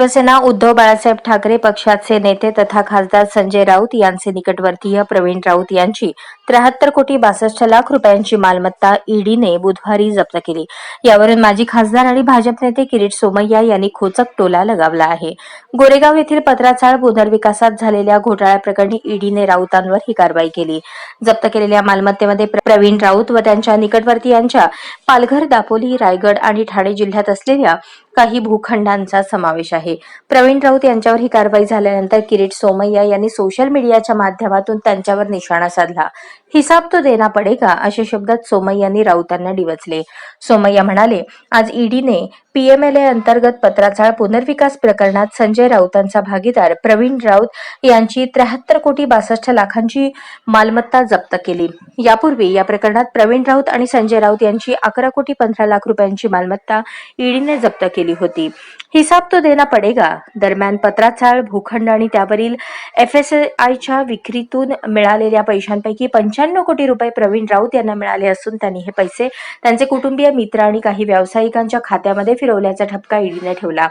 शिवसेना उद्धव बाळासाहेब ठाकरे पक्षाचे नेते तथा खासदार संजय राऊत यांचे निकटवर्तीय प्रवीण राऊत यांची त्र्याहत्तर कोटी बासष्ट लाख रुपयांची मालमत्ता ईडीने बुधवारी जप्त केली. यावरून माजी खासदार आणि भाजप नेते किरीट सोमय्या यांनी खोचक टोला लगावला आहे. गोरेगाव येथील पत्राचाळ पुनर्विकासात झालेल्या घोटाळ्याप्रकरणी ईडीने राऊतांवर ही कारवाई केली. जप्त केलेल्या मालमत्तेमध्ये प्रवीण राऊत व त्यांच्या निकटवर्तीयांच्या पालघर दापोली रायगड आणि ठाणे जिल्ह्यात असलेल्या काही भूखंडांचा समावेश आहे. प्रवीण राऊत यांच्यावर ही कारवाई झाल्यानंतर किरीट सोमय्या यांनी सोशल मीडियाच्या माध्यमातून त्यांच्यावर निशाणा साधला. हिसाब तो देना पडेगा अशा शब्दात सोमय्यांनी राऊतांना डिवचले. सोमय्या म्हणाले आज ईडीने पीएमएलए अंतर्गत पत्राचाळ पुनर्विकास प्रकरणात संजय राऊतांचा भागीदार प्रवीण राऊत यांची त्र्याहत्तर कोटी बासष्ट लाखांची मालमत्ता जप्त केली. यापूर्वी या प्रकरणात प्रवीण राऊत आणि संजय राऊत यांची अकरा कोटी पंधरा लाख रुपयांची मालमत्ता ईडीने जप्त केली होती. हिसाब तो देना पडेगा. दरम्यान पत्राचाळ भूखंड आणि त्यावरील एफएसआयच्या विक्रीतून मिळालेल्या पैशांपैकी पंच्याण्णव कोटी रुपये प्रवीण राऊत यांना मिळाले असून त्यांनी हे पैसे त्यांचे कुटुंबीय मित्र आणि काही व्यावसायिकांच्या खात्यामध्ये फिरवल्याचा ठपका ईडीने ठेवला.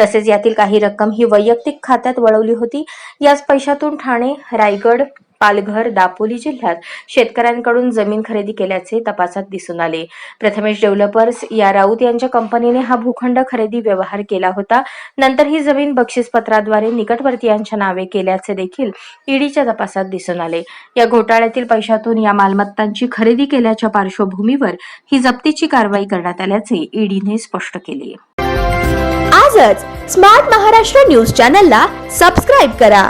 तसेच यातील काही रक्कम ही वैयक्तिक खात्यात वळवली होती. याच पैशातून ठाणे रायगड पालघर दापोली जिल्ह्यात शेतकऱ्यांकडून जमीन खरेदी केल्याचे तपासात दिसून आले. प्रथमेश डेव्हलपर्स या राऊत यांच्या कंपनीने हा भूखंड खरेदी व्यवहार केला होता. नंतर ही जमीन बक्षीसपत्राद्वारे निकटवर्तीयांच्या नावे केल्याचे देखील ईडीच्या तपासात दिसून आले. या घोटाळ्यातील पैशातून या मालमत्तांची खरेदी केल्याच्या पार्श्वभूमीवर ही जप्तीची कारवाई करण्यात आल्याचे ईडीने स्पष्ट केले. आजच स्मार्ट महाराष्ट्र न्यूज चॅनलला सबस्क्राईब करा.